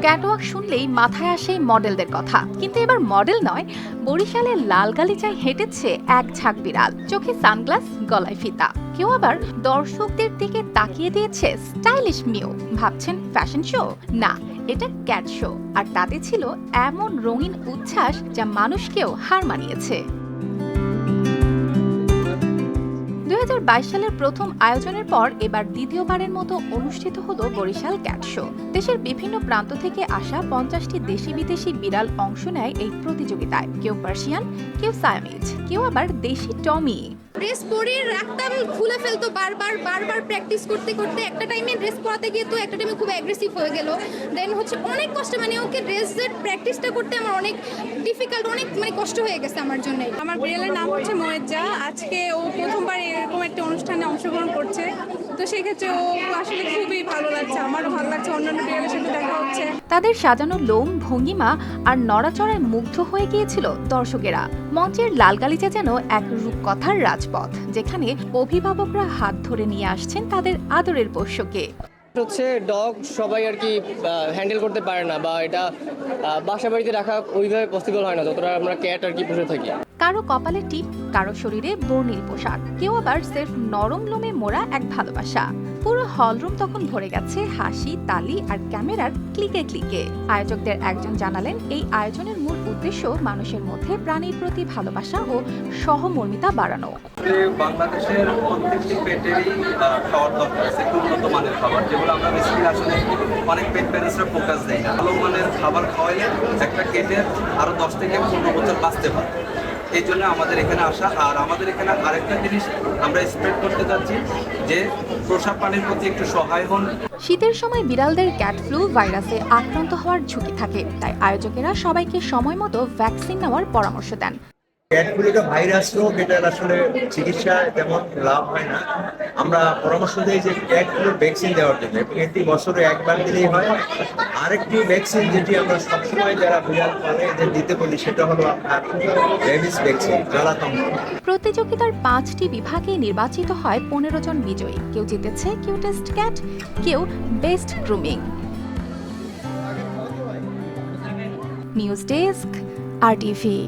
Catwalk শুনলেই মাথায় আসে মডেলদের কথা। কিন্তু এবার মডেল নয় বরিশালের লাল গালিচায় হেঁটেছে এক ঝাঁক বিড়াল। চোখে সানগ্লাস, গলায় ফিতা। কেউ আবার দর্শকদের দিকে তাকিয়ে দিয়েছে স্টাইলিশ মিউ ভাবছেন ফ্যাশন শো? না, এটা ক্যাট শো। আর তাতে ছিল এমন রঙিন উচ্ছ্বাস যা মানুষকেও হার মানিয়েছে। দুই হাজার বাইশ সালের প্রথম আয়োজনের পর এবার দ্বিতীয়বারের মতো অনুষ্ঠিত হলো বরিশাল ক্যাট শো। দেশের বিভিন্ন প্রান্ত থেকে আসা পঞ্চাশটি দেশি বিদেশি বিড়াল অংশ নেয় এই প্রতিযোগিতায়। কেউ পার্সিয়ান, কেউ সায়ামিজ, কেউ আবার দেশি টমি। ড্রেস পরে রাখতাম, খুলে ফেলতো বারবার বারবার প্র্যাকটিস করতে করতে। একটা টাইমে ড্রেস পরাতে গিয়ে তো একটা টাইমে খুব অ্যাগ্রেসিভ হয়ে গেল। দেন হচ্ছে অনেক কষ্ট মানে ওকে ড্রেসের প্র্যাকটিসটা করতে আমার অনেক ডিফিকাল্ট অনেক মানে কষ্ট হয়ে গেছে আমার জন্য। আমার বিড়ালের নাম হচ্ছে ময়েজ্জা আজকে ও প্রথমবার এরকম একটা অনুষ্ঠানে অংশগ্রহণ করছে। তো সেক্ষেত্রে ও আসলে খুবই ভালো লাগছে আমারও ভালো লাগছে অন্যান্য বিড়ালের সাথে দেখা হচ্ছে। তাদের সাজানো লোম ভঙ্গিমা আর নড়াচড়ায় মুগ্ধ হয়ে গিয়েছিল দর্শকেরা। মঞ্চের লাল গালিচা যেন এক রূপকথার রাজপথ যেখানে অভিভাবকরা হাত ধরে নিয়ে আসছেন তাদের আদরের পোষ্যকে। হচ্ছে ডগ সবাই আর কি হ্যান্ডেল করতে পারে না বা এটা বাসা বাড়িতে রাখা ওইভাবে পসিবল হয় না যতটা আমরা ক্যাট আর কি পুষে থাকি। কারও কপালে টিপ কারও শরীরে বর্ণিল পোশাক কেউ আবার সেলফ নরম লোমে মোড়া এক ভালোবাসা। পুরো হলরুম তখন ভরে গেছে হাসি, তালি আর ক্যামেরার ক্লিকে ক্লিকে। আয়োজকদের একজন জানালেন, এই আয়োজনের মূল উদ্দেশ্য মানুষের মধ্যে প্রাণীর প্রতি ভালোবাসা ও সহমর্মিতা বাড়ানো। বাংলাদেশের প্রত্যেকটি পেটেরই খাওয়ার দরকার আছে উন্নত মানের খাবার, যেগুলো আমরা আসলে অনেক পেট প্যারেন্টসরা ফোকাস দেয় না। ভালো মানের খাবার খাওয়াইলে একটা আরও দশ থেকে পনেরো বছর বাঁচতে পারে এই জন্য আমাদের এখানে আসা। আর আমাদের এখানে আরেকটা জিনিস আমরা স্প্রেড করতে যাচ্ছি, যে প্রসাব পানির প্রতি একটু সহায় হন। শীতের সময় বিড়ালদের ক্যাট ফ্লু ভাইরাসে আক্রান্ত হওয়ার ঝুঁকি থাকে, তাই আয়োজকেরা সবাইকে সময় মতো ভ্যাকসিন নেওয়ার পরামর্শ দেন। ক্যাটগুলিকে ভাইরাস রোগ এটার আসলে চিকিৎসা তেমন লাভ হয় না। আমরা পরামর্শ দিই যে ক্যাটগুলোর ভ্যাকসিন দেওয়ার জন্য। এবং বছরে একবার দিলেই হয়। আরেকটি ভ্যাকসিন যেটি আমরা সবসময় যারা বিড়াল পালে এদের দিতে বলি, সেটা হলো আপনার রেবিস ভ্যাকসিন জলাতঙ্ক প্রতিযোগিতার পাঁচটি বিভাগে নির্বাচিত হয় পনেরো জন বিজয়ী। কেউ জিতেছে কিউটেস্ট ক্যাট, কেউ বেস্ট গ্রুমিং। নিউজ ডেস্ক, আর টিভি